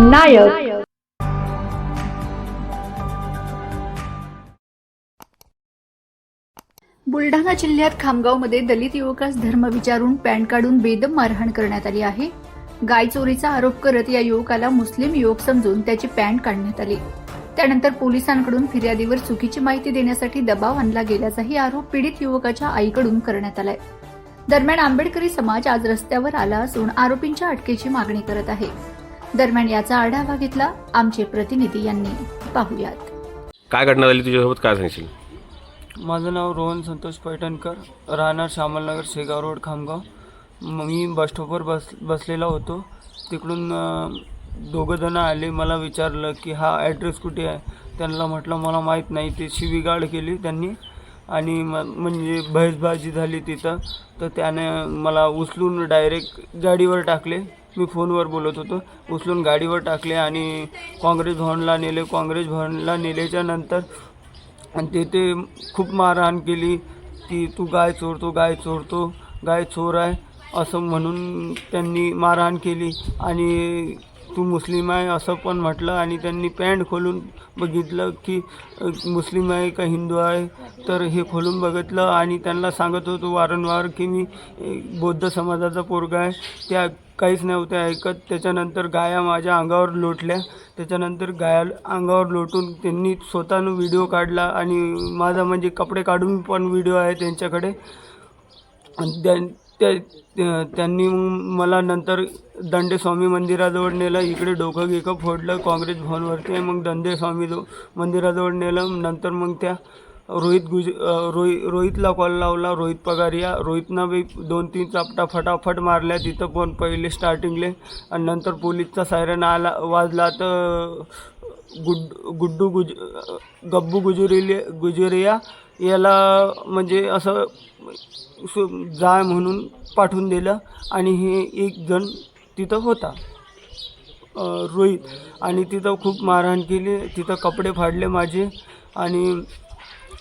नायक. बुलढाणा जिल्ह्यात खामगावमध्ये दलित युवकास धर्म विचारून पॅन्ट काढून बेदम मारहाण करण्यात आली आहे. गाय चोरीचा आरोप करत या युवकाला मुस्लिम युवक समजून त्याची पॅन्ट काढण्यात आली. त्यानंतर पोलिसांकडून फिर्यादीवर चुकीची माहिती देण्यासाठी दबाव आणला गेल्याचाही आरोप पीडित युवकाच्या आईकडून करण्यात आलाय. दरम्यान आंबेडकरी समाज आज रस्त्यावर आला असून आरोपींच्या अटकेची मागणी करत आहे. दरम्यान याचा आढावा घेतला आमचे प्रतिनिधी यांनी. पाहुयात. काय घटना झाली? तुझ्यासोबत काय सांगशील? माझं नाव रोहन संतोष पैठणकर राहणार श्यामलनगर शेगाव रोड खामगाव. म- मी बसस्टॉपवर बस बसलेला होतो. तिकडून अं, दोघं जण आले. मला विचारलं की हा ॲड्रेस कुठे आहे? त्यांना म्हटलं मला माहीत नाही. ते शिवीगाळ केली त्यांनी. आणि म म्हणजे बहसबाजी झाली तिथं. तर त्याने मला उचलून डायरेक्ट गाडीवर टाकले. मी फोनवर बोलत होतो. उचलून गाडीवर टाकले आणि काँग्रेस भवनला नेले. काँग्रेस भवनला नेल्याच्या नंतर आणि तेथे खूप मारहाण केली की तू गाय चोरतो गाय चोरतो गाय चोर आहे असं म्हणून त्यांनी मारहाण केली. आणि तू मुस्लिम आहे असं पण म्हटलं आणि त्यांनी पॅन्ट खोलून बघितलं की मुस्लिम आहे का हिंदू आहे तर हे खोलून बघितलं आणि त्यांना सांगत होतो वारंवार की मी बौद्ध समाजाचा पोरगा आहे. त्या काहीच नव्हत्या ऐकत. त्याच्यानंतर गाया माझ्या अंगावर लोटल्या. त्याच्यानंतर गाया अंगावर लोटून त्यांनी स्वतःनं व्हिडिओ काढला आणि माझा म्हणजे कपडे काढून पण व्हिडिओ आहे त्यांच्याकडे. आणि त्या त्यांनी मला नंतर दंडेस्वामी मंदिराजवळ नेलं. इकडे डोकं गिकं फोडलं. काँग्रेस भवनवरती मग दंडेस्वामी जो मंदिराजवळ नेलं. नंतर मग त्या रोहित गुज रोहि रोहितला कॉल लावला. रोहित पगारिया रोहितनं बी दोन तीन चापटा फटाफट मारल्या. तिथं पण पहिले स्टार्टिंगले आणि नंतर पोलीसचा सायरन आला वाजला तर गुड गुड्डू गुज गब्बू गुजुरिले गुजुरिया याला म्हणजे असं सु- जाय म्हणून पाठवून दिलं आणि हे एक जण तिथं होता. रोहित. आणि तिथं खूप मारहाण केली. तिथं कपडे फाडले माझे. आणि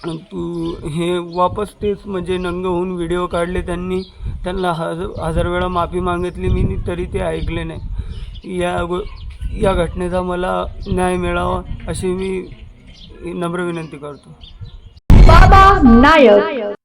तू हे वापस तेच म्हणजे नंग होऊन व्हिडिओ काढले त्यांनी. त्यांना हज हजार वेळा माफी मागितली. मी तरी ते ऐकले नाही. या गो या घटनेचा मला न्याय मिळावा अशी मी नम्र विनंती करतो. बाबा नायक